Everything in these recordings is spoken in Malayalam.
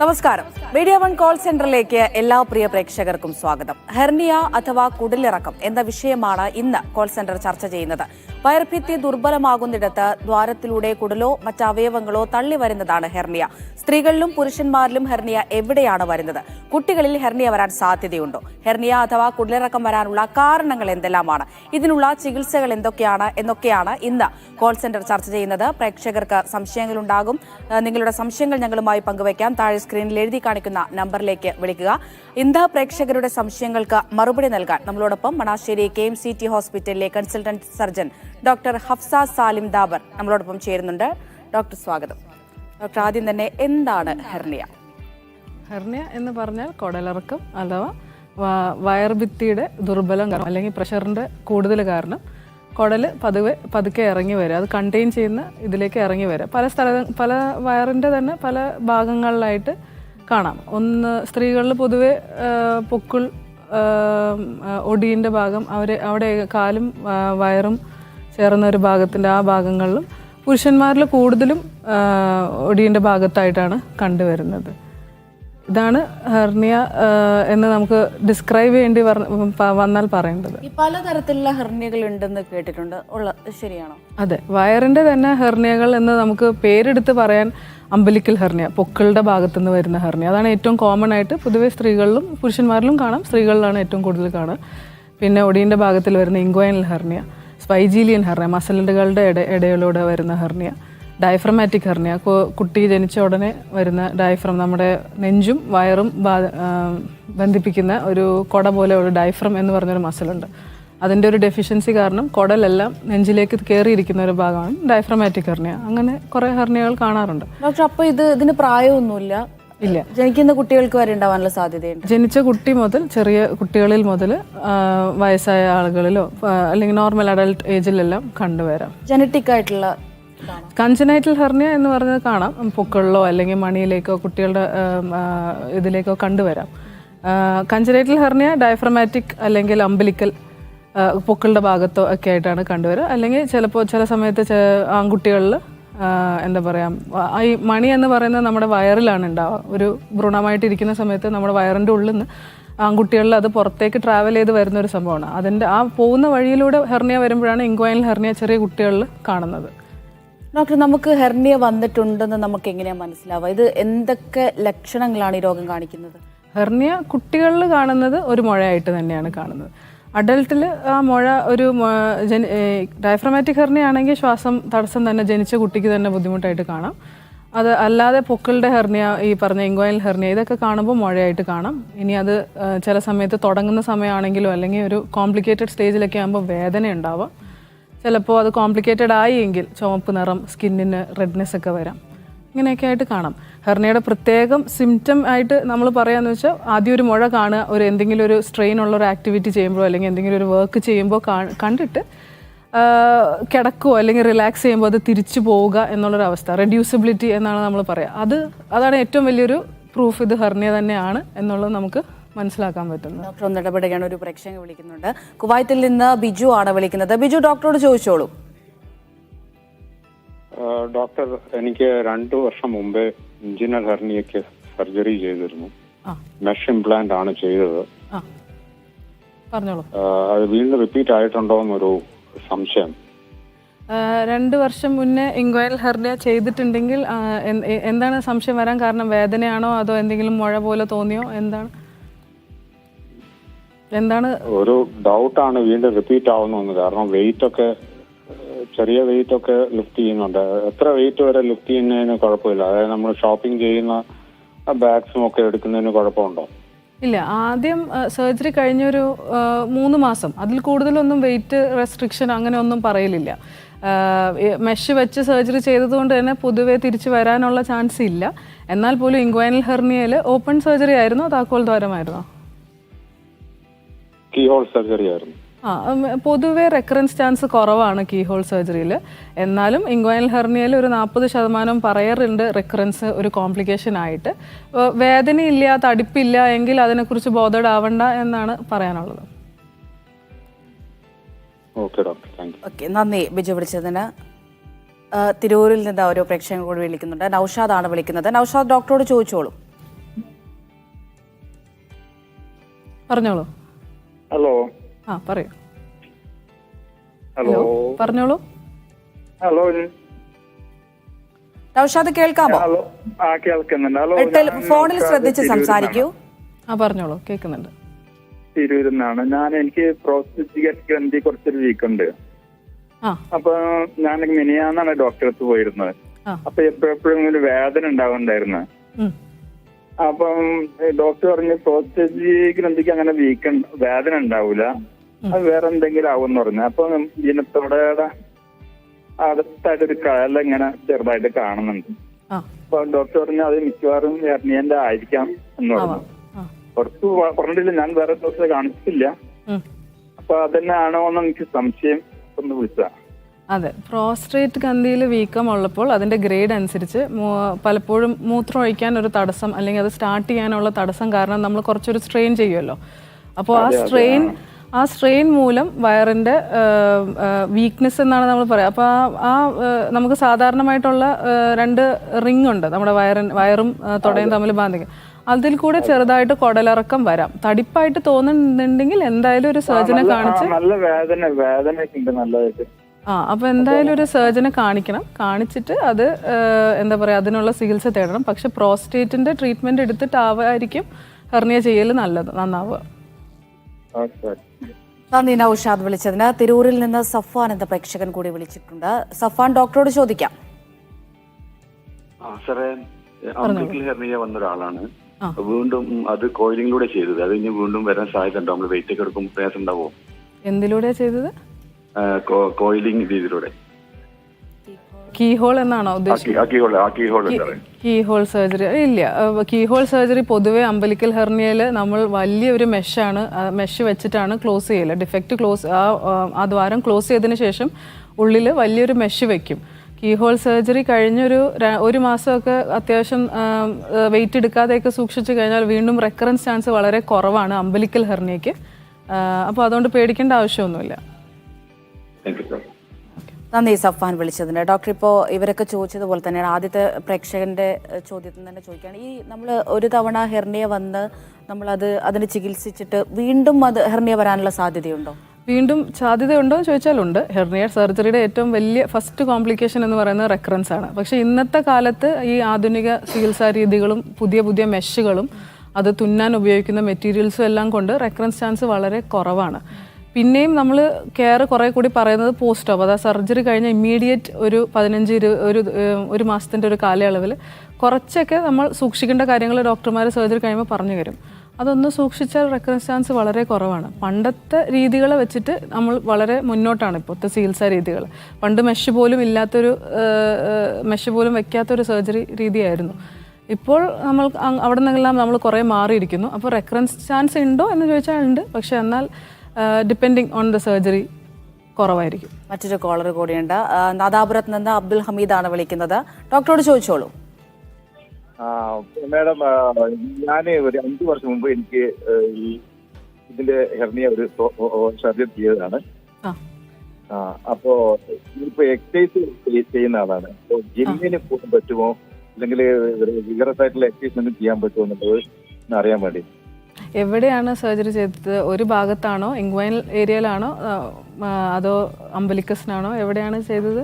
നമസ്കാരം. മീഡിയ വൺ കോൾ സെന്ററിലേക്ക് എല്ലാ പ്രിയ പ്രേക്ഷകർക്കും സ്വാഗതം. ഹെർണിയ അഥവാ കുടലിറക്കം എന്ന വിഷയമാണ് ഇന്ന് കോൾ സെന്റർ ചർച്ച ചെയ്യുന്നത്. വയർഭിത്തി ദുർബലമാകുന്നിടത്ത് ദ്വാരത്തിലൂടെ കുടലോ മറ്റ് അവയവങ്ങളോ തള്ളി വരുന്നതാണ് ഹെർണിയ. സ്ത്രീകളിലും പുരുഷന്മാരിലും ഹെർണിയ എവിടെയാണ് വരുന്നത്? കുട്ടികളിൽ ഹെർണിയ വരാൻ സാധ്യതയുണ്ടോ? ഹെർണിയ അഥവാ കുടലിറക്കം വരാനുള്ള കാരണങ്ങൾ എന്തെല്ലാമാണ്? ഇതിനുള്ള ചികിത്സകൾ എന്തൊക്കെയാണ്? എന്നൊക്കെയാണ് ഇന്ന് കോൾ സെന്റർ ചർച്ച ചെയ്യുന്നത്. പ്രേക്ഷകർക്ക് സംശയങ്ങളുണ്ടാകും. നിങ്ങളുടെ സംശയങ്ങൾ ഞങ്ങളുമായി പങ്കുവയ്ക്കാം താഴെ സ്ക്രീനിൽ എഴുതി കാണിക്കുന്ന നമ്പറിലേക്ക് വിളിക്കുക. ഇന്ന് പ്രേക്ഷകരുടെ സംശയങ്ങൾക്ക് മറുപടി നൽകാൻ നമ്മളോടൊപ്പം Manassery K M C T ഹോസ്പിറ്റലിലെ consultant surgeon doctor Hafsa Salim Dabar നമ്മളോടൊപ്പം ചേരുന്നുണ്ട്. ഡോക്ടർ സ്വാഗതം. ഡോക്ടർ ആദ്യം തന്നെ എന്താണ് ഹെർണിയ? ഹെർണിയ എന്ന് പറഞ്ഞാൽ കുടലിറക്കം അഥവാ വയർഭിത്തിയുടെ ദുർബലം കാരണം അല്ലെങ്കിൽ പ്രഷറിന്റെ കൂടുതൽ കാരണം. കുടൽ പതുവെ പതുക്കെ ഇറങ്ങി വരിക അത് കണ്ടെയ്ൻ ചെയ്യുന്ന ഇതിലേക്ക് ഇറങ്ങി വരിക പല സ്ഥല പല വയറിന്റെ തന്നെ പല ഭാഗങ്ങളിലായിട്ട് കാണാം. ഒന്ന് സ്ത്രീകളിൽ പൊതുവെ പൊക്കുൾ ഒടിയിന്റെ ഭാഗം അവർ അവിടെ കാലും വയറും ചേർന്ന ഒരു ഭാഗത്തിന്റെ ആ ഭാഗങ്ങളിലും പുരുഷന്മാരിൽ കൂടുതലും ഒടിയന്റെ ഭാഗത്തായിട്ടാണ് കണ്ടുവരുന്നത്. ഇതാണ് ഹെർണിയ എന്ന് നമുക്ക് ഡിസ്ക്രൈബ് ചെയ്യേണ്ടി വന്നാൽ പറയേണ്ടത്. പലതരത്തിലുള്ള ഹെർണിയകൾ ഉണ്ടെന്ന് കേട്ടിട്ടുണ്ട്. ഉള്ള ശരിയാണോ? അതെ വയറിന്റെ തന്നെ ഹെർണിയകൾ എന്ന് നമുക്ക് പേരെടുത്ത് പറയാൻ അമ്പലിക്കൽ ഹെർണിയ പൊക്കിളുടെ ഭാഗത്തുനിന്ന് വരുന്ന ഹെർണിയ അതാണ് ഏറ്റവും കോമൺ ആയിട്ട് പൊതുവേ സ്ത്രീകളിലും പുരുഷന്മാരിലും കാണാം. സ്ത്രീകളിലാണ് ഏറ്റവും കൂടുതൽ കാണുക. പിന്നെ ഒടിയന്റെ ഭാഗത്തിൽ വരുന്ന ഇൻക്വൈനൽ ഹെർണിയ സ്പൈജീലിയൻ ഹെർണിയ മസിലുകളുടെ ഇട ഇടയിലൂടെ വരുന്ന ഹെർണിയ ഡയഫ്രമാറ്റിക് ഹെർണിയ. കുട്ടി ജനിച്ച ഉടനെ വരുന്ന ഡയഫ്രം നമ്മുടെ നെഞ്ചും വയറും ബന്ധിപ്പിക്കുന്ന ഒരു കൊട പോലെ ഒരു ഡയഫ്രം എന്ന് പറഞ്ഞൊരു മസിലുണ്ട്. അതിന്റെ ഒരു ഡെഫിഷ്യൻസി കാരണം കുടലെല്ലാം നെഞ്ചിലേക്ക് കയറിയിരിക്കുന്ന ഒരു ഭാഗമാണ് ഡയഫ്രമാറ്റിക് ഹെർണിയ. അങ്ങനെ കുറേ ഹെർണിയകൾ കാണാറുണ്ട്. ഡോക്ടർ അപ്പോൾ ഇത് ഇതിന് പ്രായമൊന്നുമില്ല. ഇല്ല. ജനിക്കുന്ന കുട്ടികൾക്ക് വരെ ഉണ്ടാവാനുള്ള സാധ്യതയുണ്ട്. ജനിച്ച കുട്ടി മുതൽ ചെറിയ കുട്ടികളിൽ മുതൽ വയസ്സായ ആളുകളിലോ അല്ലെങ്കിൽ നോർമൽ അഡൽട്ട് ഏജിലെല്ലാം കണ്ടുവരാം. ജനറ്റിക് ആയിട്ടുള്ള ഇതാണോ? കൺജനൈറ്റൽ ഹെർണിയ എന്ന് പറഞ്ഞത് കാണാം. പൊക്കളിലോ അല്ലെങ്കിൽ മണിയിലേക്കോ കുട്ടികളുടെ ഇതിലേക്കോ കണ്ടുവരാം. കഞ്ചനൈറ്റൽ ഹെർണിയ ഡയഫ്രമാറ്റിക് അല്ലെങ്കിൽ അമ്പലിക്കൽ പൊക്കളുടെ ഭാഗത്തോ ഒക്കെ ആയിട്ടാണ് കണ്ടുവരിക അല്ലെങ്കിൽ ചിലപ്പോൾ ചില സമയത്ത് ആൺകുട്ടികളിൽ എന്താ പറയുക ഈ മണി എന്ന് പറയുന്നത് നമ്മുടെ വയറിലാണ് ഉണ്ടാവുക. ഒരു ഭ്രൂണമായിട്ടിരിക്കുന്ന സമയത്ത് നമ്മുടെ വയറിന്റെ ഉള്ളിൽ നിന്ന് ആൺകുട്ടികളിൽ അത് പുറത്തേക്ക് ട്രാവൽ ചെയ്ത് വരുന്ന ഒരു സംഭവമാണ്. അതിന്റെ ആ പോകുന്ന വഴിയിലൂടെ ഹെർണിയ വരുമ്പോഴാണ് ഇൻക്വൈനൽ ഹെർണിയ ചെറിയ കുട്ടികളിൽ കാണുന്നത്. ഡോക്ടർ നമുക്ക് ഹെർണിയ വന്നിട്ടുണ്ടെന്ന് നമുക്ക് എങ്ങനെയാ മനസ്സിലാവുക? ഇത് എന്തൊക്കെ ലക്ഷണങ്ങളാണ് ഈ രോഗം കാണിക്കുന്നത്? ഹെർണിയ കുട്ടികളിൽ കാണുന്നത് ഒരു മുഴയായിട്ട് തന്നെയാണ് കാണുന്നത്. അഡൽട്ടിൽ ആ മുഴ ഒരു ഡയഫ്രമാറ്റിക് ഹെർണി ആണെങ്കിൽ ശ്വാസം തടസ്സം തന്നെ ജനിച്ച കുട്ടിക്ക് തന്നെ ബുദ്ധിമുട്ടായിട്ട് കാണാം. അത് അല്ലാതെ പൊക്കളുടെ ഹെർണിയ ഈ പറഞ്ഞ ഇൻക്വൈനൽ ഹെർണിയ ഇതൊക്കെ കാണുമ്പോൾ മുഴയായിട്ട് കാണാം. ഇനി അത് ചില സമയത്ത് തുടങ്ങുന്ന സമയമാണെങ്കിലും അല്ലെങ്കിൽ ഒരു കോംപ്ലിക്കേറ്റഡ് സ്റ്റേജിലൊക്കെ ആകുമ്പോൾ വേദന ഉണ്ടാവാം. ചിലപ്പോൾ അത് കോംപ്ലിക്കേറ്റഡ് ആയി എങ്കിൽ ചുവപ്പ് നിറം സ്കിന്നിന് റെഡ്നെസ് ഒക്കെ വരാം. ഇങ്ങനെയൊക്കെ ആയിട്ട് കാണാം. ഹെർണയുടെ പ്രത്യേകം സിംറ്റം ആയിട്ട് നമ്മൾ പറയാന്ന് വെച്ചാൽ ആദ്യം ഒരു മുഴ കാണുക ഒരു എന്തെങ്കിലും ഒരു സ്ട്രെയിൻ ഉള്ള ഒരു ആക്ടിവിറ്റി ചെയ്യുമ്പോൾ അല്ലെങ്കിൽ എന്തെങ്കിലും ഒരു വർക്ക് ചെയ്യുമ്പോൾ കണ്ടിട്ട് കിടക്കുമോ അല്ലെങ്കിൽ റിലാക്സ് ചെയ്യുമ്പോൾ അത് തിരിച്ചു പോവുക എന്നുള്ളൊരവസ്ഥ റെഡ്യൂസിബിലിറ്റി എന്നാണ് നമ്മൾ പറയുക അത് അതാണ് ഏറ്റവും വലിയൊരു പ്രൂഫ് ഇത് ഹെർണിയ തന്നെയാണ് എന്നുള്ളത് നമുക്ക് മനസ്സിലാക്കാൻ പറ്റുന്നു ഡോക്ടർ ഒന്ന് ഇടപെടുകയാണ് ഒരു പ്രേക്ഷകൻ വിളിക്കുന്നുണ്ട്. കുവൈത്തിൽ നിന്ന് ബിജു ആണ് വിളിക്കുന്നത്. ബിജു ഡോക്ടറോട് ചോദിച്ചോളൂ. ഡോക്ടർ എനിക്ക് രണ്ടു വർഷം മുമ്പേ ഇഞ്ചിനൽ ഹെർണിയക്ക് സർജറി ചെയ്തിരുന്നു. മെഷ് ഇംപ്ലാന്റ് ആണ് ചെയ്തത്. അത് വീണ്ടും റിപ്പീറ്റ് ആയിട്ടുണ്ടോ എന്നൊരു സംശയം രണ്ടു വർഷം മുന്നേ ഇൻക്വയറൽ ഹെർണിയ ചെയ്തിട്ടുണ്ടെങ്കിൽ എന്താണ് സംശയം വരാൻ കാരണം? വേദനയാണോ? അതോ എന്തെങ്കിലും മുഴ പോലെ തോന്നിയോ? എന്താണ്? എന്താണ്? ഒരു ഡൗട്ടാണ് വീണ്ടും റിപ്പീറ്റ് ആവുന്നു കാരണം വെയിറ്റ് ഒക്കെ ചെറിയ വെയിറ്റ് ഒക്കെ ലിഫ്റ്റ് ചെയ്യുന്നുണ്ട്. എത്ര വെയിറ്റ് വരെ ലിഫ്റ്റ് ചെയ്യുന്നതിന് കുഴപ്പമില്ല. അതായത് നമ്മൾ ഷോപ്പിംഗ് ചെയ്യുന്ന ബാഗ്സും ഒക്കെ എടുക്കുന്നതിന് കുഴപ്പമുണ്ടോ? ഇല്ല. ആദ്യം സർജറി കഴിഞ്ഞൊരു മൂന്ന് മാസം. അതിൽ കൂടുതലൊന്നും വെയിറ്റ് റെസ്ട്രിക്ഷൻ അങ്ങനെ ഒന്നും പറയലില്ല. മെഷ് വെച്ച് സർജറി ചെയ്തതുകൊണ്ട് തന്നെ പൊതുവെ തിരിച്ചു വരാനുള്ള ചാൻസ് ഇല്ല. എന്നാൽ പോലും ഇൻക്വൈനൽ ഹെർണിയയിൽ ഓപ്പൺ സർജറി ആയിരുന്നോ. താക്കോൽ ദ്വാരമായിരുന്നോ? കീ ഹോൾ സർജറി ആയിരുന്നു. പൊതുവെ റെക്കറൻസ് ചാൻസ് കുറവാണ് കീഹോൾ സർജറിയിൽ. എന്നാലും ഇൻക്വൈനൽ ഹെർണിയയിൽ ഒരു നാൽപ്പത് ശതമാനം പറയാറുണ്ട് റെക്കറൻസ് ഒരു കോംപ്ലിക്കേഷൻ ആയിട്ട്. വേദനയില്ല തടിപ്പില്ല എങ്കിൽ അതിനെക്കുറിച്ച് ബോധേഡ് ആവണ്ട എന്നാണ് പറയാനുള്ളത്. ഓക്കെ നന്ദി ബിജു വിളിച്ചതിന്. തിരൂരിൽ നിന്ന് ഓരോ പ്രേക്ഷകൻ കൂടി വിളിക്കുന്നുണ്ട്. നൌഷാദ് ആണ് വിളിക്കുന്നത്. നൌഷാദ് ഡോക്ടറോട് ചോദിച്ചോളൂ. പറഞ്ഞോളൂ. ഹലോ ആ പറയൂ. ഹലോ. പറഞ്ഞോളൂ. ഹലോ. നൌഷാദ് കേൾക്കാമോ? ഹലോ. ആ കേൾക്കുന്നുണ്ട്. ഹലോ ഞാൻ ഫോണിൽ ശ്രദ്ധിച്ച് സംസാരിക്കൂ. ആ പറഞ്ഞോളൂ. കേൾക്കുന്നുണ്ട്. തിരൂരിൽ നിന്നാണ്. ഞാൻ എനിക്ക് പ്രോസ്റ്റേറ്റിക് ഗ്രന്ഥി കുറച്ചൊരു വീക്കുണ്ട് അപ്പൊ ഞാൻ മിനിയാന്നാണ് ഡോക്ടറെ അടുത്ത് പോയിരുന്നത്. അപ്പൊ എപ്പോഴെപ്പോഴും ഒരു വേദന ഉണ്ടാവുന്നുണ്ടായിരുന്നു. അപ്പം ഡോക്ടർ പറഞ്ഞു പ്രോസ്റ്റേജ് ഗ്രന്ഥിക്ക് അങ്ങനെ വീക്ക് വേദന ഉണ്ടാവൂല. അത് വേറെ എന്തെങ്കിലും എന്ന് പറഞ്ഞു. അപ്പൊ ഇനത്തോടെ അടുത്തായിട്ടൊരു കയല ഇങ്ങനെ ചെറുതായിട്ട് കാണുന്നുണ്ട്. അപ്പൊ ഡോക്ടർ പറഞ്ഞു അത് മിക്കവാറും ഹെർണിയന്റെ ആയിരിക്കാം എന്ന് പറഞ്ഞു. ആവാം. പുറത്ത് പറഞ്ഞിട്ടില്ല ഞാൻ വേറെ ഡോക്ടറെ കാണിച്ചിട്ടില്ല. അപ്പൊ അതന്നെ ആണോ എന്ന് എനിക്ക് സംശയം ഒന്ന് വിളിച്ച. അതെ പ്രോസ്ട്രേറ്റ് ഗന്ധിയിൽ വീക്കം ഉള്ളപ്പോൾ അതിന്റെ ഗ്രേഡ് അനുസരിച്ച് പലപ്പോഴും മൂത്രം ഒഴിക്കാൻ ഒരു തടസ്സം അല്ലെങ്കിൽ അത് സ്റ്റാർട്ട് ചെയ്യാനുള്ള തടസ്സം കാരണം നമ്മൾ കുറച്ചൊരു സ്ട്രെയിൻ ചെയ്യുമല്ലോ. അപ്പോൾ ആ സ്ട്രെയിൻ ആ സ്ട്രെയിൻ മൂലം വയറിന്റെ വീക്ക്നെസ് എന്നാണ് നമ്മൾ പറയുക അപ്പോൾ ആ നമുക്ക് സാധാരണമായിട്ടുള്ള രണ്ട് റിങ് ഉണ്ട് നമ്മുടെ വയറിൻ വയറും തുടയും തമ്മിൽ ബാധിക്കും. അതിൽ കൂടെ ചെറുതായിട്ട് കുടലിറക്കം വരാം. തടിപ്പായിട്ട് തോന്നുന്നുണ്ടെങ്കിൽ എന്തായാലും ഒരു സർജനെ കാണിച്ച് നല്ല വേദന വേദന ഉണ്ട് നല്ലതായിട്ട്. ആ അപ്പോൾ എന്തായാലും ഒരു സർജനെ കാണിക്കണം. കാണിച്ചിട്ട് അത് എന്താ പറയുക അതിനുള്ള ചികിത്സ തേടണം. പക്ഷെ പ്രോസ്റ്റേറ്റിന്റെ ട്രീറ്റ്മെന്റ് എടുത്തിട്ടാവായിരിക്കും ഹെർണിയ ചെയ്യൽ നല്ലത് നന്നാവുക. നന്ദി നൌഷാദ് വിളിച്ചതിന്. തിരൂരിൽ നിന്ന് സഫാൻ എന്ന പ്രേക്ഷകൻ കൂടി വിളിച്ചിട്ടുണ്ട്. സഫാൻ ഡോക്ടറോട് ചോദിക്കാം. സാറേ ഹെർണിയ വന്ന ഒരാളാണ് വീണ്ടും അത് കോയിലിങ്ങിലൂടെ ചെയ്തത്. അത് ഇനി വീണ്ടും വരാൻ സാധ്യത ഉണ്ടോ നമ്മൾ വെയിറ്റ് ഒക്കെ എടുക്കുമ്പോൾ പ്രയാസം ഉണ്ടാവോ? എന്തിലൂടെ ചെയ്തത്? കോയിലിംഗ് രീതിയിലൂടെ. കീ ഹോൾ എന്നാണോ keyhole keyhole key hole surgery. ഇല്ല. കീ ഹോൾ സർജറി പൊതുവെ അമ്പലിക്കൽ ഹെർണിയയിൽ നമ്മൾ വലിയൊരു മെഷാണ് മെഷ് വെച്ചിട്ടാണ് ക്ലോസ് ചെയ്യൽ. ഡിഫക്റ്റ് ക്ലോസ് ആ ദ്വാരം ക്ലോസ് ചെയ്തതിന് ശേഷം ഉള്ളിൽ വലിയൊരു മെഷ് വെക്കും. കീ ഹോൾ സർജറി കഴിഞ്ഞൊരു ഒരു മാസമൊക്കെ അത്യാവശ്യം വെയിറ്റ് എടുക്കാതെയൊക്കെ സൂക്ഷിച്ചു കഴിഞ്ഞാൽ വീണ്ടും റെക്കറൻസ് ചാൻസ് വളരെ കുറവാണ് അമ്പലിക്കൽ ഹെർണിയയ്ക്ക്. അപ്പോൾ അതുകൊണ്ട് പേടിക്കേണ്ട ആവശ്യമൊന്നുമില്ല. Thank you, സാർ നന്ദി സഫാൻ വിളിച്ചതിന്. ഡോക്ടർ ഇപ്പോൾ ഇവരൊക്കെ ചോദിച്ചതുപോലെ തന്നെയാണ്. ആദ്യത്തെ പ്രേക്ഷകന്റെ ചോദ്യത്തിൽ തന്നെ ചോദിക്കുകയാണ്. ഈ നമ്മൾ ഒരു തവണ ഹെർണിയ വന്ന് നമ്മളത് അതിന് ചികിത്സിച്ചിട്ട് വീണ്ടും അത് ഹെർണിയ വരാനുള്ള സാധ്യതയുണ്ടോ? വീണ്ടും സാധ്യതയുണ്ടോ എന്ന് ചോദിച്ചാലുണ്ട് ഹെർണിയ സർജറിയുടെ ഏറ്റവും വലിയ ഫസ്റ്റ് കോംപ്ലിക്കേഷൻ എന്ന് പറയുന്നത് റെക്കറൻസ് ആണ്. പക്ഷേ ഇന്നത്തെ കാലത്ത് ഈ ആധുനിക ചികിത്സാ രീതികളും പുതിയ പുതിയ മെഷുകളും അത് തുന്നാൻ ഉപയോഗിക്കുന്ന മെറ്റീരിയൽസും എല്ലാം കൊണ്ട് റെക്കറൻസ് ചാൻസ് വളരെ കുറവാണ്. പിന്നെയും നമ്മൾ കെയർ കുറേ കൂടി പറയുന്നത് പോസ്റ്റ് ഓപ്പ് അതായത് സർജറി കഴിഞ്ഞ ഇമ്മീഡിയറ്റ് ഒരു പതിനഞ്ച് ഇരു ഒരു ഒരു മാസത്തിന്റെ ഒരു കാലയളവിൽ കുറച്ചൊക്കെ നമ്മൾ സൂക്ഷിക്കേണ്ട കാര്യങ്ങൾ ഡോക്ടർമാർ സർജറി കഴിയുമ്പോൾ പറഞ്ഞു തരും. അതൊന്ന് സൂക്ഷിച്ചാൽ റെക്കറൻസ് ചാൻസ് വളരെ കുറവാണ്. പണ്ടത്തെ രീതികളെ വെച്ചിട്ട് നമ്മൾ വളരെ മുന്നോട്ടാണ് ഇപ്പോഴത്തെ ചികിത്സാ രീതികൾ പണ്ട് മെഷ് പോലും ഇല്ലാത്തൊരു മെഷ് പോലും വെക്കാത്തൊരു സർജറി രീതിയായിരുന്നു. ഇപ്പോൾ നമ്മൾ അവിടെ നിന്നെല്ലാം നമ്മൾ കുറേ മാറിയിരിക്കുന്നു. അപ്പോൾ റെക്കറൻസ് ചാൻസ് ഉണ്ടോ എന്ന് ചോദിച്ചാൽ ഉണ്ട്. പക്ഷേ എന്നാൽ ഡിപ്പെൻഡിങ് ഓൺ ദ സർജറി കുറവായിരിക്കും. മറ്റൊരു കോളർ കൂടിയുണ്ട്. ആ, നാദാപുരത്ത് നിന്ന് അബ്ദുൽ ഹമീദാണ് വിളിക്കുന്നത്. ഡോക്ടറോട് ചോദിച്ചോളൂ. മാഡം ഞാൻ ഒരു അഞ്ചു വർഷം മുമ്പ് എനിക്ക് ഈ ഇതിന്റെ ഹെർണിയ ഒരു സർജറി ചെയ്തതാണ്. അപ്പോ ഇപ്പൊ എക്സസൈസ് ചെയ്യുന്ന ആളാണ്. അപ്പോ ജിമ്മിന് പോകാൻ പറ്റുമോ? അല്ലെങ്കിൽ വിഗറസ് ആയിട്ടുള്ള എക്സസൈസ് ഒന്നും ചെയ്യാൻ പറ്റുമോ എന്നുള്ളത് അറിയാൻ വേണ്ടി. എവിടെയാണ് സർജറി ചെയ്തത്? ഒരു ഭാഗത്താണോ? ഇംഗ്വൈൻ ഏരിയയിലാണോ? അതോ അമ്പലിക്കസിനാണോ എവിടെയാണ് ചെയ്തത്?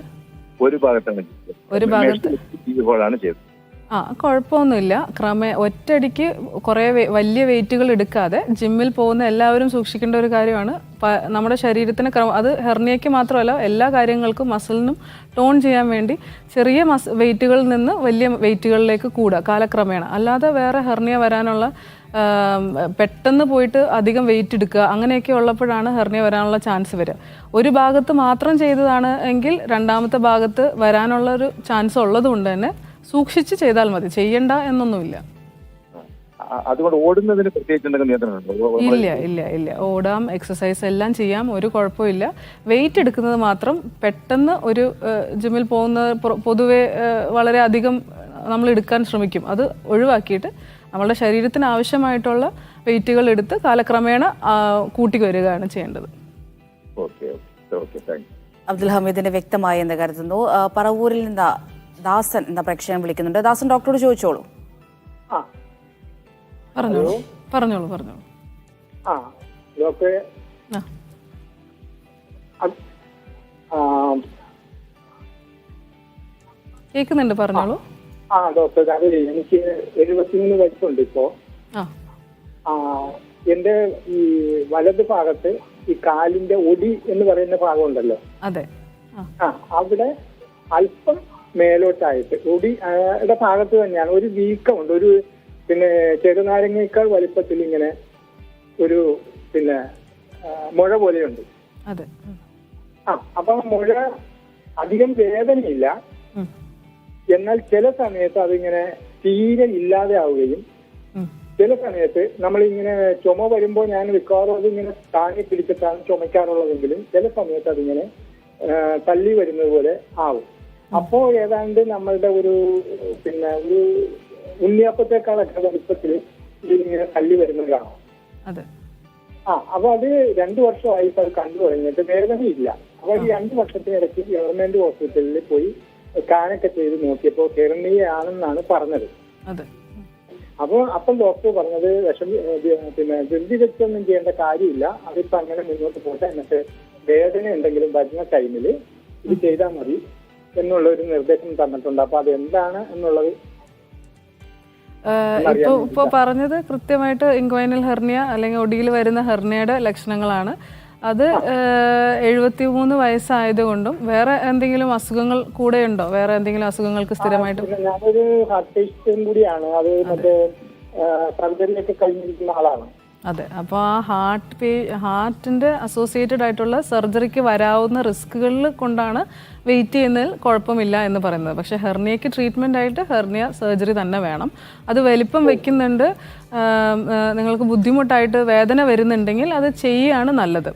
ഒരു ഭാഗത്താണ് ഒരു ഭാഗത്ത്? ചെയ്തത്. ആ കുഴപ്പമൊന്നുമില്ല. ക്രമേ ഒറ്റടിക്ക് കുറേ വലിയ വെയിറ്റുകൾ എടുക്കാതെ ജിമ്മിൽ പോകുന്ന എല്ലാവരും സൂക്ഷിക്കേണ്ട ഒരു കാര്യമാണ്. നമ്മുടെ ശരീരത്തിന് ക്രമ അത് ഹെർണിയയ്ക്ക് മാത്രമല്ല എല്ലാ കാര്യങ്ങൾക്കും മസിലിനും ടോൺ ചെയ്യാൻ വേണ്ടി ചെറിയ മസ് വെയിറ്റുകളിൽ നിന്ന് വലിയ വെയിറ്റുകളിലേക്ക് കൂടുക കാലക്രമേണ. അല്ലാതെ വേറെ ഹെർണിയ വരാനുള്ള പെട്ടെന്ന് പോയിട്ട് അധികം വെയിറ്റ് എടുക്കുക അങ്ങനെയൊക്കെ ഉള്ളപ്പോഴാണ് ഹെർണിയ വരാനുള്ള ചാൻസ് വരിക. ഒരു ഭാഗത്ത് മാത്രം ചെയ്തതാണ് എങ്കിൽ രണ്ടാമത്തെ ഭാഗത്ത് വരാനുള്ള ഒരു ചാൻസ് ഉള്ളതുകൊണ്ട് തന്നെ സൂക്ഷിച്ച് ചെയ്താൽ മതി. ചെയ്യണ്ട എന്നൊന്നുമില്ല. അതുകൊണ്ട് ഓടുന്നതിന് പ്രത്യേകിച്ച് എന്തെങ്കിലും നിയന്ത്രണം ഇല്ല ഇല്ല ഇല്ല. ഓടാം എക്സസൈസ് എല്ലാം ചെയ്യാം ഒരു കുഴപ്പമില്ല. വെയിറ്റ് എടുക്കുന്നത് മാത്രം പെട്ടെന്ന് ഒരു ജിമ്മിൽ പോകുന്ന പൊതുവെ വളരെ അധികം നമ്മൾ എടുക്കാൻ ശ്രമിക്കും. അത് ഒഴിവാക്കിയിട്ട് നമ്മളുടെ ശരീരത്തിന് ആവശ്യമായിട്ടുള്ള വെയിറ്റുകൾ എടുത്ത് കാലക്രമേണ കൂട്ടി വരികയാണ് ചെയ്യേണ്ടത്. Okay okay okay thank you Abdul ഹമീദിന്റെ വ്യക്തമായി എന്ന് കരുതുന്നു. പറവൂരിൽ നിന്ന് ദാസൻ എന്ന പ്രേക്ഷകൻ വിളിക്കുന്നുണ്ട്. ദാസൻ ഡോക്ടറോട് ചോദിച്ചോളൂ. പറഞ്ഞോളൂ പറഞ്ഞോളൂ പറഞ്ഞോളൂ. ഡോക്ടറെ. ആ, കേൾക്കുന്നുണ്ട് പറഞ്ഞോളൂ. ആ ഡോക്ടർ അത് എനിക്ക് എഴുപത്തിമൂന്ന് വയസ്സുണ്ട് ഇപ്പോ ആ എന്റെ ഈ വലത് ഭാഗത്ത് ഈ കാലിന്റെ ഒടി എന്ന് പറയുന്ന ഭാഗം ഉണ്ടല്ലോ അതെ. ആ. അവിടെ അല്പം മേലോട്ടായിട്ട് ഒടി ആ, യുടെ ഭാഗത്ത് തന്നെയാണ്. ഒരു വീക്കമുണ്ട്. ഒരു പിന്നെ ചെറുനാരങ്ങയേക്കാൾ വലിപ്പത്തിൽ ഇങ്ങനെ ഒരു പിന്നെ മുഴ പോലെയുണ്ട്. ആ അപ്പൊ മുഴ അധികം വേദനയില്ല. എന്നാൽ ചില സമയത്ത് അതിങ്ങനെ തീരെ ഇല്ലാതെ ആവുകയും. ചില സമയത്ത് നമ്മൾ ഇങ്ങനെ ചുമ വരുമ്പോൾ ഞാൻ മിക്കവാറും അതിങ്ങനെ താങ്ങി പിടിച്ചിട്ടാണ് ചുമയ്ക്കാറുള്ളതെങ്കിലും ചില സമയത്ത് അതിങ്ങനെ തള്ളി വരുന്നത് പോലെ ആവും. അപ്പോ ഏതാണ്ട് നമ്മളുടെ ഒരു പിന്നെ ഒരു ഉണ്ണിയപ്പത്തെക്കാളൊക്കെ വലുപ്പത്തിൽ ഇതിങ്ങനെ തള്ളി വരുന്നത് കാണാം. ആ അപ്പൊ അത് രണ്ടു വർഷമായിട്ട് അത് കണ്ടു തുടങ്ങിയിട്ട് വേദനയില്ല. അപ്പൊ ഈ രണ്ടു വർഷത്തിനിടയ്ക്ക് ഗവൺമെന്റ് ഹോസ്പിറ്റലിൽ പോയി സ്കാനൊക്കെ ചെയ്ത് നോക്കിയപ്പോ ഹെർണിയാണെന്നാണ് പറഞ്ഞത്. അപ്പൊ അപ്പം ഡോക്ടർ പറഞ്ഞത് വിഷം പിന്നെ ധൃതി വെച്ചൊന്നും ചെയ്യേണ്ട കാര്യമില്ല. അതിപ്പോ അങ്ങനെ മുന്നോട്ട് പോട്ടെ എന്നിട്ട് വേദന ഉണ്ടെങ്കിലും വരുന്ന ടൈമിൽ ഇത് ചെയ്താൽ മതി എന്നുള്ള ഒരു നിർദ്ദേശം തന്നിട്ടുണ്ട്. അപ്പൊ അതെന്താണ് എന്നുള്ളത് ഇപ്പോൾ ഇപ്പോൾ ഇപ്പൊ ഇപ്പൊ പറഞ്ഞത് കൃത്യമായിട്ട് ഇൻക്വൈനൽ ഹെർണിയ അല്ലെങ്കിൽ ഒടിയിൽ വരുന്ന ഹെർണിയയുടെ ലക്ഷണങ്ങളാണ്. അത് എഴുപത്തി മൂന്ന് വയസ്സായതുകൊണ്ടും വേറെ എന്തെങ്കിലും അസുഖങ്ങൾ കൂടെ ഉണ്ടോ വേറെ എന്തെങ്കിലും അസുഖങ്ങൾക്ക് സ്ഥിരമായിട്ട്? ഞാനൊരു ഹാർട്ട് പേഷ്യന്റ് കൂടിയാണ്. അത് മറ്റേ കഴിഞ്ഞിരിക്കുന്ന ആളാണ്. അതെ. അപ്പോൾ ആ ഹാർട്ട് പേ ഹാർട്ടിന്റെ അസോസിയേറ്റഡ് ആയിട്ടുള്ള സർജറിക്ക് വരാവുന്ന റിസ്കുകളിൽ കൊണ്ടാണ് വെയിറ്റ് ചെയ്യുന്നതിൽ കുഴപ്പമില്ല എന്ന് പറയുന്നത്. പക്ഷേ ഹെർണിയയ്ക്ക് ട്രീറ്റ്മെന്റ് ആയിട്ട് ഹെർണിയ സർജറി തന്നെ വേണം. അത് വലിപ്പം വെക്കുന്നുണ്ട്. നിങ്ങൾക്ക് ബുദ്ധിമുട്ടായിട്ട് വേദന വരുന്നുണ്ടെങ്കിൽ അത് ചെയ്യുകയാണ് നല്ലത്.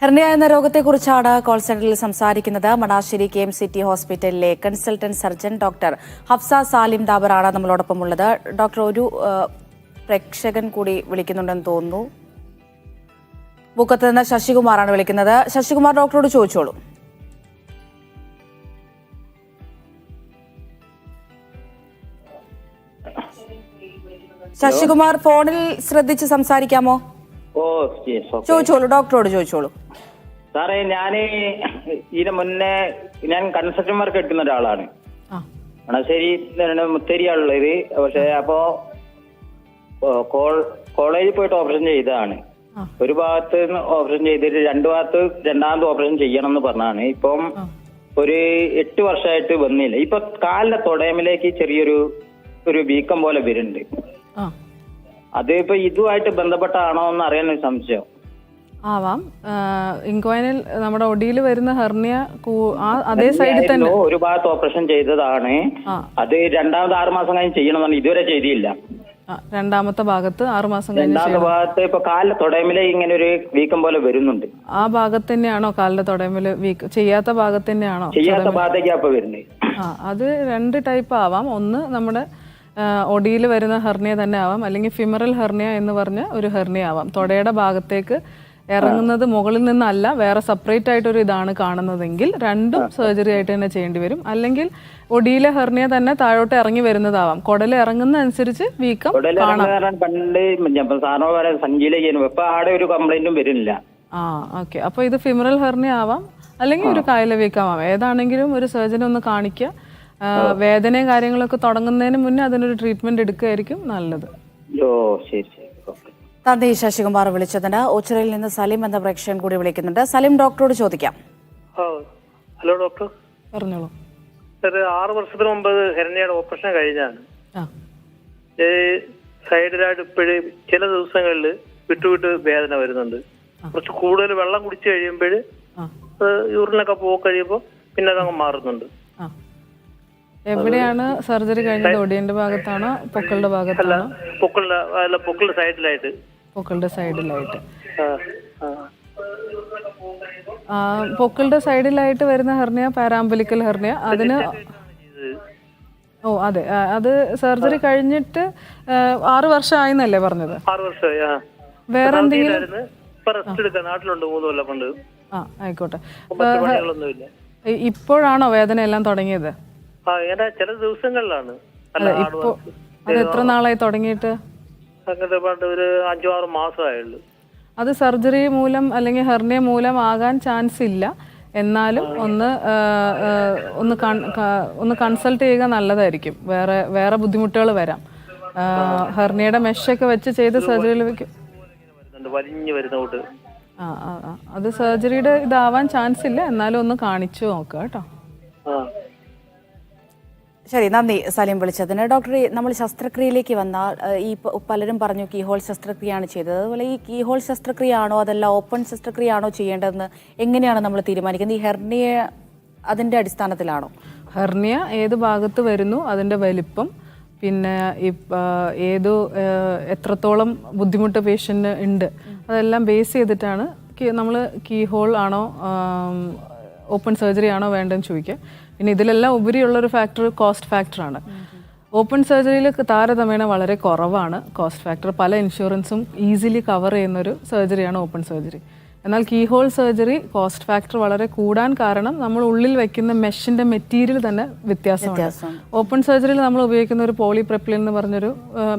ഹെർണിയ എന്ന രോഗത്തെക്കുറിച്ചാണ് കോൾ സെന്ററിൽ സംസാരിക്കുന്നത്. Manassery K M C T ഹോസ്പിറ്റലിലെ consultant surgeon doctor Hafsa Salim ദാബറാണ് നമ്മളോടൊപ്പം ഉള്ളത് ഡോക്ടർ ഒരു പ്രേക്ഷകൻ കൂടി വിളിക്കുന്നുണ്ടെന്ന് തോന്നുന്നു. മുക്കത്ത് നിന്ന് ശശികുമാറാണ് വിളിക്കുന്നത്. ശശികുമാർ ഡോക്ടറോട് ചോദിച്ചോളൂ. ശശികുമാർ ഫോണിൽ ശ്രദ്ധിച്ച് സംസാരിക്കാമോ? ഓ ചോദിച്ചോളൂ ഡോക്ടറോട് ചോദിച്ചോളൂ. സാറേ ഞാൻ ഇതിന് മുന്നേ ഞാൻ കൺസ്ട്രക്ഷൻ വർക്ക് എടുക്കുന്ന ഒരാളാണ്. ആ. മണശ്ശേരി മുത്തേരിയാണുള്ളത്. പക്ഷെ അപ്പോ കോളേജിൽ പോയിട്ട് ഓപ്പറേഷൻ ചെയ്തതാണ്. ഒരു ഭാഗത്ത് ഓപ്പറേഷൻ ചെയ്തിട്ട് രണ്ടു ഭാഗത്ത് രണ്ടാമത് ഓപ്പറേഷൻ ചെയ്യണം എന്ന് പറഞ്ഞാണ്. ഇപ്പം ഒരു എട്ട് വർഷമായിട്ട് വന്നില്ല. ഇപ്പൊ കാലിന്റെ തൊടയമിലേക്ക് ചെറിയൊരു ഒരു വീക്കം പോലെ വരുന്നുണ്ട്. ആ. അത് ഇപ്പൊ ഇതുമായിട്ട് ബന്ധപ്പെട്ടാണോ എന്ന് അറിയാൻ ഒരു സംശയം. ആവാം. ഇൻക്വയറിൽ നമ്മുടെ ഒടിയിൽ വരുന്ന ഹെർണിയ അതേ സൈഡിൽ തന്നെ. ഒരു ഭാഗത്ത് ഓപ്പറേഷൻ ചെയ്തതാണ്. അത് രണ്ടാമത് ആറ് മാസം കഴിഞ്ഞ് ചെയ്യണമെന്നാണ് ഇതുവരെ ചെയ്തില്ല രണ്ടാമത്തെ ഭാഗത്ത് ആറുമാസം കഴിഞ്ഞ് രണ്ടാമത്തെ ഭാഗത്ത് ഇപ്പൊ കാലിലെ തുടയമിൽ ഇങ്ങനെ ഒരു വീക്കം പോലെ വരുന്നുണ്ട്. ആ ഭാഗത്ത് തന്നെയാണോ കാലിന്റെ തുടയമിൽ വീക്ക് ചെയ്യാത്ത ഭാഗത്ത് തന്നെയാണോ ചെയ്യാത്ത ഭാഗത്തേക്കാ അപ്പൊ വരുന്നത്. ആ അത് രണ്ട് ടൈപ്പ് ആവാം. ഒന്ന് നമ്മുടെ ഒടിയിൽ വരുന്ന ഹെർണിയ തന്നെ ആവാം. അല്ലെങ്കിൽ ഫിമറൽ ഹെർണിയ എന്ന് പറഞ്ഞ ഒരു ഹെർണിയ ആവാം. തൊടയുടെ ഭാഗത്തേക്ക് ഇറങ്ങുന്നത് മുകളിൽ നിന്നല്ല വേറെ സെപ്പറേറ്റ് ആയിട്ടൊരു ഇതാണ് കാണുന്നതെങ്കിൽ രണ്ടും സർജറി ആയിട്ട് തന്നെ ചെയ്യേണ്ടി വരും. അല്ലെങ്കിൽ ഒടിയിലെ ഹെർണിയ തന്നെ താഴോട്ട് ഇറങ്ങി വരുന്നതാവാം. കുടൽ ഇറങ്ങുന്ന അനുസരിച്ച് വീക്കം പണ്ട് സഞ്ചിയിലേക്ക് ഇപ്പൊ ആടെ ഒരു കംപ്ലൈന്റും വരുന്നില്ല. ആ ഓക്കെ അപ്പൊ ഇത് ഫിമറൽ ഹെർണിയ ആവാം. അല്ലെങ്കിൽ ഒരു കായല വീക്കമാവാം ഏതാണെങ്കിലും ഒരു സർജനെ ഒന്ന് കാണിക്കുക വേദനയും കാര്യങ്ങളൊക്കെ തുടങ്ങുന്നതിന് മുന്നേ അതിനൊരു ട്രീറ്റ്മെന്റ് എടുക്കുകയായിരിക്കും നല്ലത്. ഓ ശരി ശരി. നന്ദി ശശികുമാർ വിളിച്ചതിന് ഓച്ചിറയിൽ നിന്ന് സലീം എന്ന പ്രേക്ഷകൻ കൂടി വിളിക്കുന്നുണ്ട്. സലീം ഡോക്ടറോട് ചോദിക്കാം. Hello doctor. പറഞ്ഞോളൂ. സാർ ആറ് വർഷത്തിന് മുമ്പ് ഹെർണിയുടെ ഓപ്പറേഷൻ കഴിഞ്ഞാണ് സൈഡിലായിട്ട് ഇപ്പോഴും ചില ദിവസങ്ങളിൽ വിട്ടുവിട്ട് വേദന വരുന്നുണ്ട്. കുറച്ച് കൂടുതൽ വെള്ളം കുടിച്ചു കഴിയുമ്പോൾ യൂറിനൊക്കെ പോയി കഴിയുമ്പോൾ പിന്നെ അതങ്ങ് മാറുന്നുണ്ട്. ആ. എവിടെയാണ് സർജറി കഴിഞ്ഞത്? ഒടിയന്റെ ഭാഗത്താണോ? പൊക്കളുടെ ഭാഗത്താണോ? പൊക്കളുടെ അല്ല പൊക്കളുടെ സൈഡിലായിട്ട്. പൊക്കളുടെ സൈഡിലായിട്ട്. പൊക്കളുടെ സൈഡിലായിട്ട് വരുന്ന ഹെർണിയ പാരാമ്പലിക്കൽ ഹെർണിയ അതിന് ഓ അതെ. അത് സർജറി കഴിഞ്ഞിട്ട് ആറ് വർഷമായിന്നല്ലേ പറഞ്ഞത്? വേറെ എന്തെങ്കിലും ആയിരുന്നു ഇപ്പൊ റെസ്റ്റ് എടുക്കാം നാട്ടിലുണ്ട് മൂന്ന് കൊല്ലം കൊണ്ട്. ആ ആയിക്കോട്ടെ. ഇപ്പോഴാണോ വേദന എല്ലാം തുടങ്ങിയത്? ആ ഇങ്ങനെ ചില ദിവസങ്ങളിലാണ്. അല്ല ഇപ്പോ അത് എത്ര നാളായി തുടങ്ങിയിട്ട്? അങ്ങനെ ഒരു അഞ്ചു ആറ് മാസമായുള്ളൂ. അത് സർജറി മൂലം അല്ലെങ്കിൽ ഹെർണിയ മൂലം ആകാൻ ചാൻസ് ഇല്ല. എന്നാലും ഒന്ന് ഒന്ന് ഒന്ന് കൺസൾട്ട് ചെയ്യുക നല്ലതായിരിക്കും. വേറെ വേറെ ബുദ്ധിമുട്ടുകൾ വരാം. ഹെർണിയുടെ മെഷൊക്കെ വെച്ച് ചെയ്ത് സർജറിയിൽ വെക്കും. ആ ആ. അത് സർജറിയുടെ ഇതാവാൻ ചാൻസ് ഇല്ല. എന്നാലും ഒന്ന് കാണിച്ചു നോക്കുക കേട്ടോ. ശരി നന്ദി സലീം വിളിച്ചതിന്. ഡോക്ടർ നമ്മൾ ശസ്ത്രക്രിയയിലേക്ക് വന്നാൽ ഈ പലരും പറഞ്ഞു കീഹോൾ ശസ്ത്രക്രിയയാണ് ചെയ്തത്. അതുപോലെ ഈ കീഹോൾ ശസ്ത്രക്രിയയാണോ അതല്ല ഓപ്പൺ ശസ്ത്രക്രിയയാണോ ചെയ്യേണ്ടതെന്ന് എങ്ങനെയാണ് നമ്മൾ തീരുമാനിക്കുന്നത്? ഈ ഹെർണിയ അതിന്റെ അടിസ്ഥാനത്തിലാണോ? ഹെർണിയ ഏത് ഭാഗത്ത് വരുന്നു അതിന്റെ വലിപ്പം പിന്നെ ഏതു എത്രത്തോളം ബുദ്ധിമുട്ട് പേഷ്യന്റ് ഉണ്ട് അതെല്ലാം ബേസ് ചെയ്തിട്ടാണ് നമ്മൾ കീഹോൾ ആണോ ഓപ്പൺ സർജറി ആണോ വേണ്ടതെന്ന് ചോദിക്കുക. പിന്നെ ഇതിലെല്ലാം ഉപരിയുള്ള ഒരു ഫാക്ടർ കോസ്റ്റ് ഫാക്ടറാണ് ഓപ്പൺ സർജറിയിൽ താരതമ്യേന വളരെ കുറവാണ്. കോസ്റ്റ് ഫാക്ടർ പല ഇൻഷുറൻസും ഈസിലി കവർ ചെയ്യുന്നൊരു സർജറിയാണ് ഓപ്പൺ സർജറി എന്നാൽ കീഹോൾ സർജറി കോസ്റ്റ് ഫാക്ടർ വളരെ കൂടാൻ കാരണം നമ്മൾ ഉള്ളിൽ വെക്കുന്ന മെഷിന്റെ മെറ്റീരിയൽ തന്നെ വ്യത്യാസമാണ്. ഓപ്പൺ സർജറിയിൽ നമ്മൾ ഉപയോഗിക്കുന്ന ഒരു പോളിപ്രെപ്ലിൻ എന്ന് പറഞ്ഞൊരു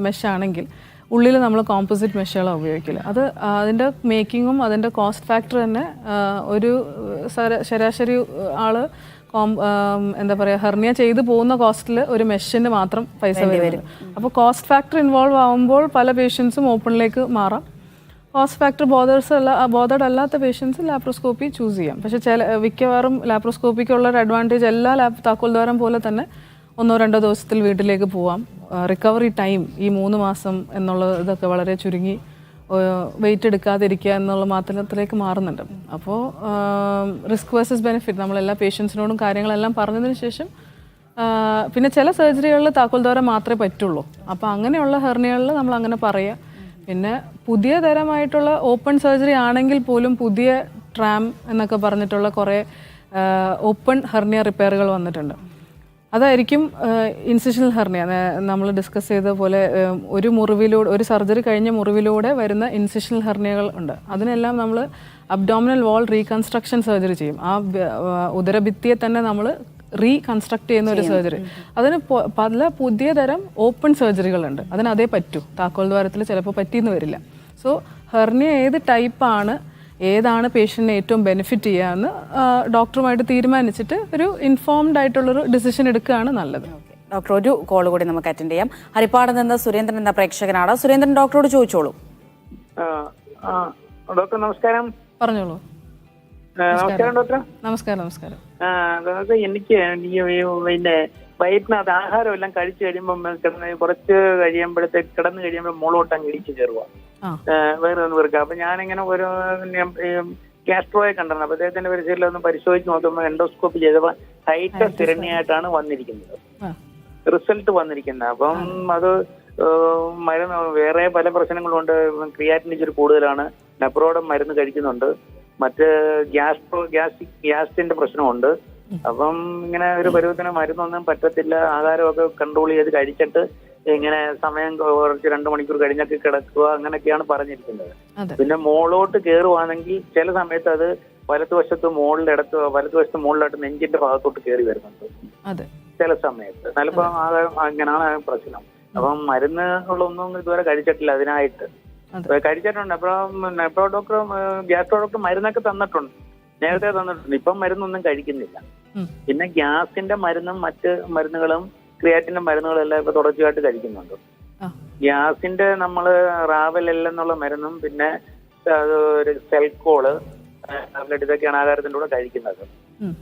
മെഷാണെങ്കിൽ ഉള്ളിൽ നമ്മൾ കോമ്പോസിറ്റ് മെഷുകളാണ് ഉപയോഗിക്കില്ല അത് അതിന്റെ മേക്കിങ്ങും അതിന്റെ കോസ്റ്റ് ഫാക്ടർ തന്നെ ഒരു ശരാശരി ആൾ കോം എന്താ പറയുക ഹെർണിയ ചെയ്തു പോകുന്ന കോസ്റ്റിൽ ഒരു മെഷിന് മാത്രം പൈസ വരും. അപ്പോൾ കോസ്റ്റ് ഫാക്ടർ ഇൻവോൾവ് ആവുമ്പോൾ പല പേഷ്യൻസും ഓപ്പണിലേക്ക് മാറാം. കോസ്റ്റ് ഫാക്ടർ ബോധേഴ്സ് അല്ല ബോധേഡ് അല്ലാത്ത പേഷ്യൻസ് ലാപ്രോസ്കോപ്പി ചൂസ് ചെയ്യാം. പക്ഷേ ചില മിക്കവാറും ലാപ്രോസ്കോപ്പിക്കുള്ള ഒരു അഡ്വാന്റേജ് എല്ലാ ലാപ് താക്കോൽദ്വാരം പോലെ തന്നെ ഒന്നോ രണ്ടോ ദിവസത്തിൽ വീട്ടിലേക്ക് പോവാം. റിക്കവറി ടൈം ഈ മൂന്ന് മാസം എന്നുള്ള ഇതൊക്കെ വളരെ ചുരുങ്ങി വെയിറ്റ് എടുക്കാതിരിക്കുക എന്നുള്ള മാത്രത്തിലേക്ക് മാറുന്നുണ്ട്. അപ്പോൾ റിസ്ക് വേഴ്സസ് ബെനിഫിറ്റ് നമ്മളെല്ലാ പേഷ്യൻസിനോടും കാര്യങ്ങളെല്ലാം പറഞ്ഞതിന് ശേഷം പിന്നെ ചില സർജറികളിൽ താക്കോൽ ദ്വാരം മാത്രമേ പറ്റുള്ളൂ. അപ്പോൾ അങ്ങനെയുള്ള ഹെർണിയകളിൽ നമ്മൾ അങ്ങനെ പറയുക. പിന്നെ പുതിയ തരമായിട്ടുള്ള ഓപ്പൺ സർജറി ആണെങ്കിൽ പോലും പുതിയ ട്രാം എന്നൊക്കെ പറഞ്ഞിട്ടുള്ള കുറേ ഓപ്പൺ ഹെർണിയ റിപ്പയറുകൾ വന്നിട്ടുണ്ട്. അതായിരിക്കും ഇൻസിഷണൽ ഹെർണിയ. നമ്മൾ ഡിസ്കസ് ചെയ്ത പോലെ ഒരു മുറിവിലൂടെ ഒരു സർജറി കഴിഞ്ഞ മുറിവിലൂടെ വരുന്ന ഇൻസിഷണൽ ഹെർണിയകൾ ഉണ്ട്. അതിനെല്ലാം നമ്മൾ അബ്ഡോമിനൽ വാൾ റീകൺസ്ട്രക്ഷൻ സർജറി ചെയ്യും. ആ ഉദരഭിത്തിയെ തന്നെ നമ്മൾ റീകൺസ്ട്രക്ട് ചെയ്യുന്ന ഒരു സർജറി. അതിന് പല പുതിയ തരം ഓപ്പൺ സർജറികളുണ്ട് അതിന് അതേ പറ്റൂ. താക്കോൽ ദ്വാരത്തിൽ ചിലപ്പോൾ പറ്റിയെന്ന് വരില്ല. സോ ഹെർണിയ ഏത് ടൈപ്പാണ് ഏതാണ് പേഷ്യന്റിന് ഏറ്റവും ബെനിഫിറ്റ് ചെയ്യാമെന്ന് ഡോക്ടറുമായിട്ട് തീരുമാനിച്ചിട്ട് ഒരു ഇൻഫോംഡ് ആയിട്ടുള്ളൊരു ഡിസിഷൻ എടുക്കുകയാണ് നല്ലത്. ഡോക്ടർ ഒരു കോൾ കൂടി നമുക്ക് അറ്റൻഡ് ചെയ്യാം. ഹരിപ്പാട് നിന്ന് സുരേന്ദ്രൻ എന്ന പ്രേക്ഷകനാണ്. സുരേന്ദ്രൻ ഡോക്ടറോട് ചോദിച്ചോളൂ. ഡോക്ടർ നമസ്കാരം. പറഞ്ഞോളൂ. നമസ്കാരം ഡോക്ടർ നമസ്കാരം നമസ്കാരം. എനിക്ക് പിന്നെ വയറ്റിനകത്ത് ആഹാരം എല്ലാം കഴിച്ചു കഴിയുമ്പോൾ കിടന്ന് കുറച്ച് കഴിയുമ്പോഴത്തേക്ക് കിടന്നു കഴിയുമ്പോൾ മുളോട്ടം ഇടിച്ചു കയറുക വേറെ ഒന്ന് വെറുക്കുക അപ്പൊ ഞാനിങ്ങനെ ഒരു ഗ്യാസ്ട്രോയെ കണ്ടിരുന്നു അപ്പൊ അദ്ദേഹത്തിന്റെ ഒന്ന് പരിശോധിച്ച് നോക്കുമ്പോൾ എൻഡോസ്കോപ്പ് ചെയ്തപ്പോൾ ഹൈറ്റ് സിരണിയായിട്ടാണ് വന്നിരിക്കുന്നത്. റിസൾട്ട് വന്നിരിക്കുന്നത് അപ്പം അത് മരുന്ന് വേറെ പല പ്രശ്നങ്ങളുണ്ട് ക്രിയാറ്റിൻ ഇച്ചിരി കൂടുതലാണ്. നെപ്രോഡം മരുന്ന് കഴിക്കുന്നുണ്ട്. മറ്റ് ഗ്യാസ്ട്രോ ഗ്യാസ് ഗ്യാസിന്റെ പ്രശ്നമുണ്ട്. അപ്പം ഇങ്ങനെ ഒരു പരുവത്തിന് മരുന്നൊന്നും പറ്റത്തില്ല ആഹാരമൊക്കെ കൺട്രോൾ ചെയ്ത് കഴിച്ചിട്ട് ഇങ്ങനെ സമയം കുറച്ച് രണ്ടു മണിക്കൂർ കഴിഞ്ഞൊക്കെ കിടക്കുക അങ്ങനെയൊക്കെയാണ് പറഞ്ഞിരിക്കുന്നത്. പിന്നെ മോളോട്ട് കയറുവാണെങ്കിൽ ചില സമയത്ത് അത് വലതുവശത്ത് അടുത്ത് ഇടത്ത് വലതുവശത്ത് മുകളിലായിട്ട് നെഞ്ചിന്റെ ഭാഗത്തോട്ട് കയറി വരുന്നുണ്ട്. ചില സമയത്ത്. ചിലപ്പോ ആകെ അങ്ങനെയാണ് പ്രശ്നം. അപ്പം മരുന്നുകളൊന്നും ഇതുവരെ കഴിച്ചിട്ടില്ല അതിനായിട്ട്. കഴിച്ചിട്ടുണ്ട്. അപ്പം നെപ്രോ ഡോക്ടർ ഗ്യാസ്ട്രോ ഡോക്ടർ മരുന്നൊക്കെ തന്നിട്ടുണ്ട്. നേരത്തെ തന്നിട്ടുണ്ട്. ഇപ്പം മരുന്നൊന്നും കഴിക്കുന്നില്ല. പിന്നെ ഗ്യാസിന്റെ മരുന്നും മറ്റ് മരുന്നുകളും ക്രിയാറ്റിന്റെ മരുന്നുകളും എല്ലാം ഇപ്പൊ തുടർച്ചയായിട്ട് കഴിക്കുന്നുണ്ട്. ഗ്യാസിന്റെ നമ്മൾ റാവൽ എന്നുള്ള മരുന്നും പിന്നെ ഒരു സെൽക്കോൾ ടാബ്ലറ്റ് ഇതൊക്കെയാണ് ആഹാരത്തിന്റെ കൂടെ കഴിക്കുന്നത്.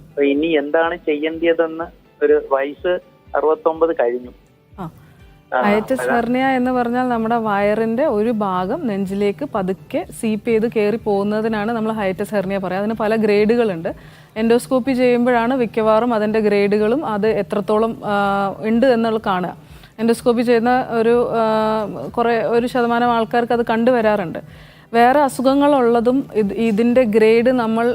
അപ്പൊ ഇനി എന്താണ് ചെയ്യേണ്ടതെന്ന് ഒരു വയസ്സ് അറുപത്തൊമ്പത് കഴിഞ്ഞു. ഹെർണിയ എന്ന് പറഞ്ഞാൽ നമ്മുടെ വയറിന്റെ ഒരു ഭാഗം നെഞ്ചിലേക്ക് പതുക്കെ സീപ്പ് ചെയ്ത് കയറി പോകുന്നതിനാണ് നമ്മൾ ഹൈറ്റസ് ഹെർണിയ പറയുക. അതിന് പല ഗ്രേഡുകളുണ്ട്. എൻഡോസ്കോപ്പി ചെയ്യുമ്പോഴാണ് മിക്കവാറും അതിന്റെ ഗ്രേഡുകളും അത് എത്രത്തോളം ഉണ്ട് എന്നുള്ള കാണുക. എൻഡോസ്കോപ്പി ചെയ്യുന്ന ഒരു കുറേ ഒരു ശതമാനം ആൾക്കാർക്ക് അത് കണ്ടുവരാറുണ്ട് വേറെ അസുഖങ്ങളുള്ളതും ഇത് ഇതിന്റെ ഗ്രേഡ് നമ്മൾ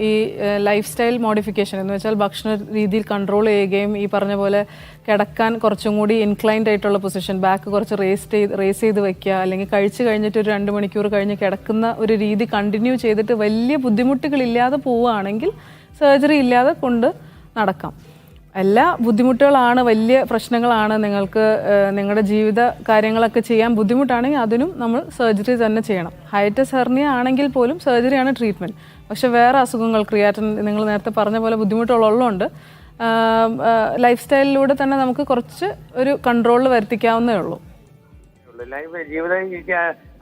ഈ ലൈഫ് സ്റ്റൈൽ മോഡിഫിക്കേഷൻ എന്ന് വെച്ചാൽ ഭക്ഷണ രീതിയിൽ കൺട്രോൾ ചെയ്യുകയും ഈ പറഞ്ഞ പോലെ കിടക്കാൻ കുറച്ചും കൂടി ഇൻക്ലൈൻഡ് ആയിട്ടുള്ള പൊസിഷൻ ബാക്ക് കുറച്ച് റേസ് ചെയ്ത് റേസ് ചെയ്ത് വെക്കുക അല്ലെങ്കിൽ കഴിച്ചു കഴിഞ്ഞിട്ട് ഒരു രണ്ട് മണിക്കൂർ കഴിഞ്ഞ് കിടക്കുന്ന ഒരു രീതി കണ്ടിന്യൂ ചെയ്തിട്ട് വലിയ ബുദ്ധിമുട്ടുകളില്ലാതെ പോവുകയാണെങ്കിൽ സർജറി ഇല്ലാതെ കൊണ്ട് നടക്കാം. എല്ലാ ബുദ്ധിമുട്ടുകളാണ് വലിയ പ്രശ്നങ്ങളാണ് നിങ്ങൾക്ക് നിങ്ങളുടെ ജീവിത കാര്യങ്ങളൊക്കെ ചെയ്യാൻ ബുദ്ധിമുട്ടാണെങ്കിൽ അതിനും നമ്മൾ സർജറി തന്നെ ചെയ്യണം. ഹൈറ്റസ് ഹെർണിയ ആണെങ്കിൽ പോലും സർജറിയാണ് ട്രീറ്റ്മെന്റ് പക്ഷേ വേറെ അസുഖങ്ങൾ ക്രിയാറ്റിൻ നിങ്ങൾ നേരത്തെ പറഞ്ഞ പോലെ ബുദ്ധിമുട്ടുകളുള്ളതുകൊണ്ട് ലൈഫ് സ്റ്റൈലിലൂടെ തന്നെ നമുക്ക് കുറച്ച് ഒരു കൺട്രോളിൽ വരുത്തിക്കാവുന്നേ ഉള്ളൂ. ലൈഫ് ജീവിതം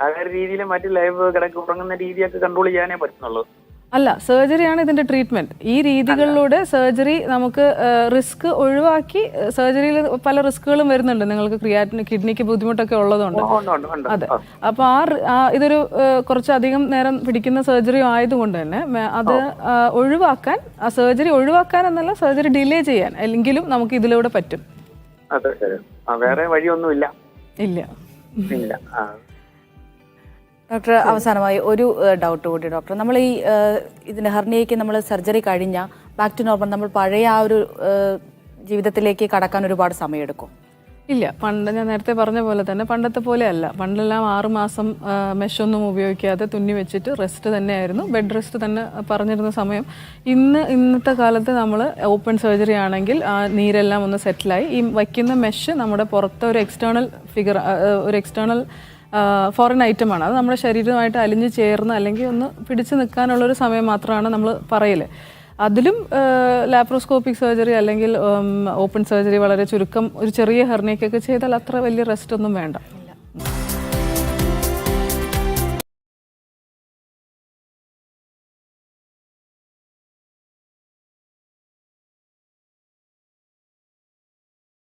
ആ രീതിയിൽ മറ്റ് ലൈഫ് കിടക്ക് ഉറങ്ങുന്ന രീതിയൊക്കെ കൺട്രോൾ ചെയ്യാനേ പറ്റുന്നുള്ളൂ. അല്ല സർജറിയാണ് ഇതിന്റെ ട്രീറ്റ്മെന്റ് ഈ രീതികളിലൂടെ സർജറി നമുക്ക് റിസ്ക് ഒഴിവാക്കി സർജറിയിൽ പല റിസ്കുകളും വരുന്നുണ്ട്. നിങ്ങൾക്ക് ക്രിയാറ്റിന് കിഡ്നിക്ക് ബുദ്ധിമുട്ടൊക്കെ ഉള്ളതുകൊണ്ട്. അതെ. അപ്പോൾ ആ ഇതൊരു കുറച്ചധികം നേരം പിടിക്കുന്ന സർജറിയും ആയതുകൊണ്ട് തന്നെ അത് ഒഴിവാക്കാൻ ആ സർജറി ഒഴിവാക്കാൻ എന്നല്ല സർജറി ഡിലേ ചെയ്യാൻ അല്ലെങ്കിലും നമുക്ക് ഇതിലൂടെ പറ്റും. വേറെ വഴിയൊന്നുമില്ല. ഇല്ല. ഇല്ല. ഡോക്ടർ അവസാനമായി ഒരു ഡൗട്ട് കൂടി ഡോക്ടർ. നമ്മൾ ഈ ഇതിന് ഹെർണിയയ്ക്ക് നമ്മൾ സർജറി കഴിഞ്ഞ ബാക്ക് ടു നോർമൽ നമ്മൾ പഴയ ആ ഒരു ജീവിതത്തിലേക്ക് കടക്കാൻ ഒരുപാട് സമയമെടുക്കും. ഇല്ല പണ്ട് ഞാൻ നേരത്തെ പറഞ്ഞ പോലെ തന്നെ പണ്ടത്തെ പോലെ അല്ല. പണ്ടെല്ലാം ആറ് മാസം മെഷൊന്നും ഉപയോഗിക്കാതെ തുന്നി വെച്ചിട്ട് റെസ്റ്റ് തന്നെയായിരുന്നു. ബെഡ് റെസ്റ്റ് തന്നെ പറഞ്ഞിരുന്ന സമയം. ഇന്ന് ഇന്നത്തെ കാലത്ത് നമ്മൾ ഓപ്പൺ സർജറി ആണെങ്കിൽ ആ നീരെല്ലാം ഒന്ന് സെറ്റിലായി ഈ വയ്ക്കുന്ന മെഷ് നമ്മുടെ പുറത്തെ ഒരു എക്സ്റ്റേണൽ ഫിഗർ ഒരു എക്സ്റ്റേണൽ ഫോറിൻ ഐറ്റം ആണ്. അത് നമ്മുടെ ശരീരവുമായിട്ട് അലിഞ്ഞു ചേർന്ന് അല്ലെങ്കിൽ ഒന്ന് പിടിച്ചു നിൽക്കാനുള്ളൊരു സമയം മാത്രമാണ് നമ്മൾ പറയൽ. അതിലും ലാപ്രോസ്കോപ്പിക് സർജറി അല്ലെങ്കിൽ ഓപ്പൺ സർജറി വളരെ ചുരുക്കം ഒരു ചെറിയ ഹെർണിയൊക്കെ ചെയ്താൽ അത്ര വലിയ റെസ്റ്റ് ഒന്നും വേണ്ട.